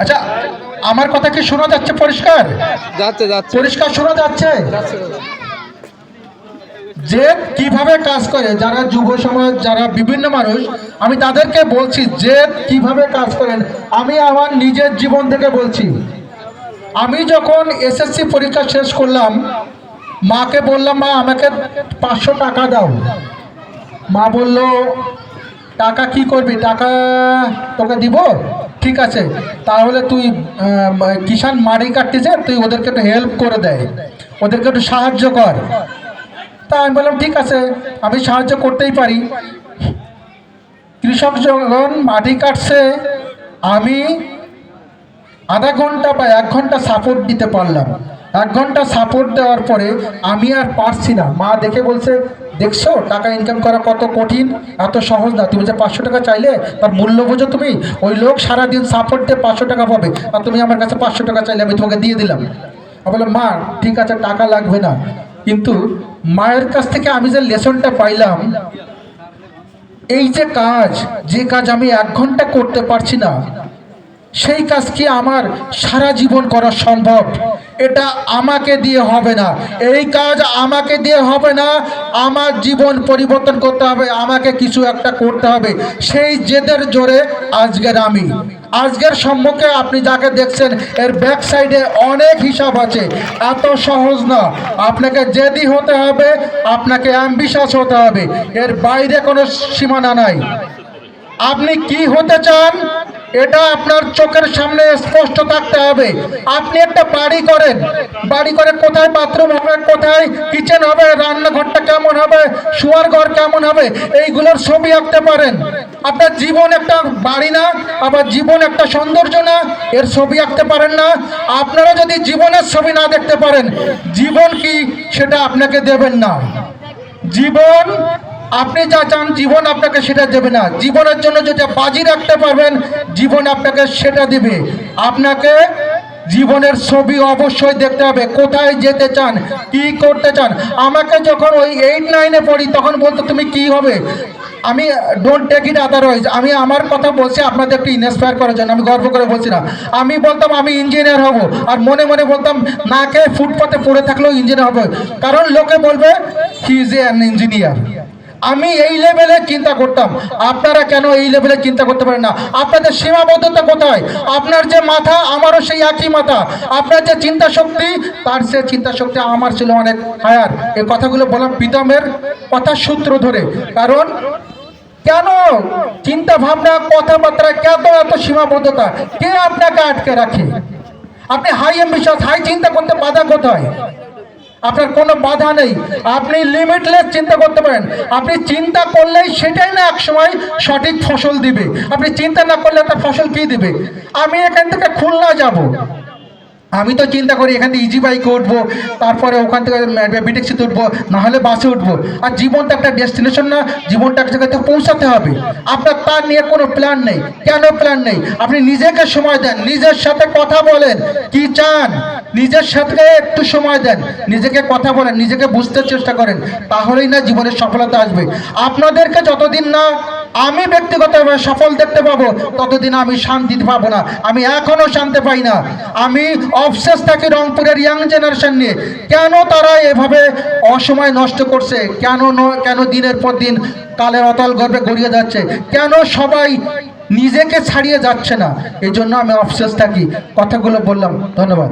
আচ্ছা আমার কথা কি শোনা যাচ্ছে পরিষ্কার? যাচ্ছে যাচ্ছে। পরিষ্কার শোনা যাচ্ছে? যে কীভাবে কাজ করে যারা যুব সমাজ যারা বিভিন্ন মানুষ আমি তাদেরকে বলছি যে কীভাবে কাজ করেন। আমি আমার নিজের জীবন থেকে বলছি আমি যখন এসএসসি পরীক্ষা শেষ করলাম মাকে বললাম মা আমাকে পাঁচশো টাকা দাও। মা বলল টাকা কি করবি? টাকা তোকে দিব? ঠিক আছে, তাহলে তুই কিষান মাড়ি কাটতেছে তুই ওদেরকে একটু হেল্প করে দেয়, ওদেরকে একটু সাহায্য কর। তা আমি বললাম, ঠিক আছে, আমি সাহায্য করতেই পারি। কৃষক যখন মাটি কাটছে, আমি আধা ঘণ্টা বা এক ঘণ্টা সাপোর্ট দিতে পারলাম। এক ঘণ্টা সাপোর্ট দেওয়ার পরে আমি আর পারছি না। মা দেখে বলছে, দেখছ, টাকা ইনকাম করা কত কঠিন, এত সহজ না। তুমি যে পাঁচশো টাকা চাইলে, তার মূল্য বোঝো তুমি। ওই লোক সারাদিন সাপোর্ট দিয়ে পাঁচশো টাকা পাবে। আর তুমি আমার কাছে পাঁচশো টাকা চাইলে আমি তোমাকে দিয়ে দিলাম। আমি বললাম, মা, ঠিক আছে, টাকা লাগবে না। কিন্তু মায়ের কাছ থেকে আমি যে লেসনটা পাইলাম, এই যে কাজ যে কাজ আমি এক ঘণ্টা করতে পারছি না সেই কাজ কি আমার সারা জীবন করা সম্ভব? এটা আমাকে দিয়ে হবে না। এই কাজ আমাকে দিয়ে হবে না। আমার জীবন পরিবর্তন করতে হবে। আমাকে কিছু একটা করতে হবে। সেই জেদের জোরে আজকের আমি। আজকের সম্মুখে আপনি যাকে দেখছেন, এর ব্যাক সাইডে অনেক হিসাব আছে। এত সহজ না। আপনাকে জেদি হতে হবে, আপনাকে অ্যাম্বিশাস হতে হবে। এর বাইরে কোনো সীমানা নাই। আপনি কি হতে চান? এটা আপনার চোখের সামনে স্পষ্ট থাকতে হবে। আপনি একটা বাড়ি করেন। বাড়ি করে কোথায় বাথরুম হবে, কোথায় কিচেন হবে, রান্নাঘরটা কেমন হবে, শোয়ার ঘর কেমন হবে, এইগুলোর ছবি আঁকতে পারেন। আপনার জীবন একটা বাড়ি না, আবার জীবন একটা সৌন্দর্য না, এর ছবি আঁকতে পারেন না। আপনারা যদি জীবনের ছবি না দেখতে পারেন, জীবন কি সেটা আপনাকে দেবেন না। জীবন আপনি যা চান, জীবন আপনাকে সেটা দেবে না। জীবনের জন্য যেটা বাজি রাখতে পারবেন, জীবন আপনাকে সেটা দিবে। আপনাকে জীবনের ছবি অবশ্যই দেখতে হবে, কোথায় যেতে চান, কি করতে চান। আমাকে যখন ওই এইট নাইনে পড়ি, তখন বলতো, তুমি কি হবে? আমি ডোন্ট টেক ইট আদারওয়াইজ আমি আমার কথা বলছি, আপনাদের একটু ইন্সপায়ার করার জন্য, আমি গর্ব করে বলছি না। আমি বলতাম, আমি ইঞ্জিনিয়ার হব। আর মনে মনে বলতাম, না ফুটপাতে পড়ে থাকলেও ইঞ্জিনিয়ার হবে। কারণ লোকে বলবে he is a an engineer আমি এই লেভেলে চিন্তা করতাম। আপনারা কেন এই লেভেলে চিন্তা করতে পারেন না? আপনাদের সীমাবদ্ধতা কোথায়? আপনার যে মাথা, আমারও সেই একই মাথা। আপনার যে চিন্তা শক্তি, তার সে চিন্তা শক্তি আমার ছিল অনেক হায়ার এই কথাগুলো বললাম প্রীতমের কথা সূত্র ধরে। কারণ কেন? চিন্তা ভাবনা, কথাবার্তা, কেন এত সীমাবদ্ধতা? কে আপনাকে আটকে রাখে? আপনি হাই এম্বিশাস হাই চিন্তা করতে বাধা কোথায়? আপনার কোনো বাধা নেই। আপনি লিমিটলেস চিন্তা করতে পারেন। আপনি চিন্তা করলেই সেটাই না একসময় সঠিক ফসল দিবে। আপনি চিন্তা না করলে একটা ফসল কি দিবে? আমি এখান থেকে খুলনা যাব। আমি তো চিন্তা করি এখান থেকে ইজি বাইকে উঠবো, তারপরে ওখান থেকে বিটেক্সিতে উঠবো, নাহলে বাসে উঠবো। আর জীবন তো একটা ডেস্টিনেশন না, জীবনটা এক জায়গায় থেকে পৌঁছাতে হবে। আপনার তার নিয়ে কোনো প্ল্যান নেই। কেন প্ল্যান নেই? আপনি নিজেকে সময় দেন, নিজের সাথে কথা বলেন। কি চান? নিজের সাথে একটু সময় দেন। নিজেকে কথা বলেন, নিজেকে বুঝতে চেষ্টা করেন। তাহলেই না জীবনের সফলতা আসবে। আপনাদেরকে যতদিন না আমি ব্যক্তিগতভাবে সফল দেখতে পাবো, ততদিন আমি শান্তি পাবো না। আমি এখনও শান্তি পাই না। আমি অবসেস থাকি রংপুরের ইয়াং জেনারেশন নিয়ে কেন তারা এভাবে অসময় নষ্ট করছে? কেন কেন দিনের পর দিন কালের অতল গর্বে গড়িয়ে যাচ্ছে? কেন সবাই নিজেকে ছাড়িয়ে যাচ্ছে না? এই জন্য আমি অবসেস থাকি। কথাগুলো বললাম। ধন্যবাদ।